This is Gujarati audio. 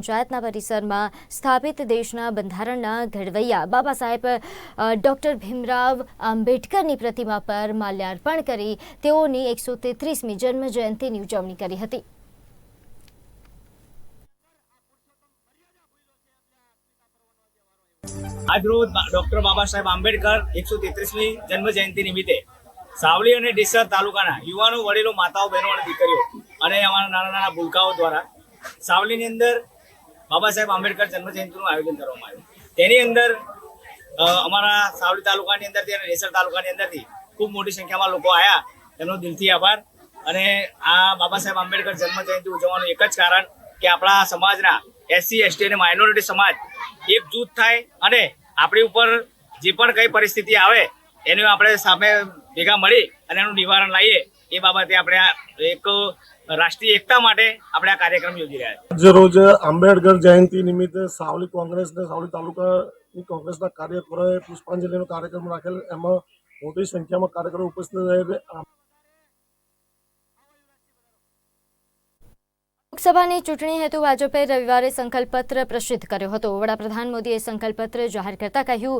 પંચાયતના પરિસરમાં સ્થાપિત દેશના બંધારણના ઘડવૈયા બાબા સાહેબ ડૉક્ટર ભીમરાવ આંબેડકરની પ્રતિમા પર માલ્યાર્પણ કરી તેઓની એકસો તેત્રીસમી જન્મ જયંતિની ઉજવણી કરી હતી. આજરોજ ડોક્ટર બાબા સાહેબ આંબેડકર એકસો તેત્રીસમી જન્મ જયંતિ નિમિત્તે સાવલી અને ડીસર તાલુકાના યુવાનો, વડીલો, માતાઓ, બહેનો અને દીકરીઓ અને અમારા નાના નાના ભૂલકાઓ દ્વારા સાવલીની અંદર બાબા સાહેબ આંબેડકર જન્મ જયંતિનું આયોજન કરવામાં આવ્યું. તેની અંદર અમારા સાવલી તાલુકાની અંદરથી અને ડીસર તાલુકાની અંદરથી ખૂબ મોટી સંખ્યામાં લોકો આવ્યા તેમનો દિલથી આભાર. અને આ બાબા સાહેબ આંબેડકર જન્મ જયંતિ ઉજવવાનું એક જ કારણ કે આપણા સમાજના એસસી, એસટી અને માઇનોરિટી સમાજ એકજૂથ થાય અને આપણી ઉપર જે પણ કઈ પરિસ્થિતિ આવે, એને આપણે સામે ભેગા મળી અને એનું નિવારણ લાવીએ એ બાબતે આપણે એક રાષ્ટ્રીય એકતા માટે આપણે આ કાર્યક્રમ યોજી રહ્યા છીએ. આજ રોજ આંબેડકર જયંતિ નિમિત્તે સાવલી કોંગ્રેસ ને સાવલી તાલુકાની કોંગ્રેસના કાર્યકરોએ પુષ્પાંજલિનો કાર્યક્રમ રાખેલ. એમાં મોટી સંખ્યામાં કાર્યકરો ઉપસ્થિત રહે લોકસભાની ચૂંટણી હેતુ ભાજપે રવિવારે સંકલ્પપત્ર પ્રસિદ્ધ કર્યો હતો. વડાપ્રધાન મોદીએ સંકલ્પપત્ર જાહેર કરતા કહ્યું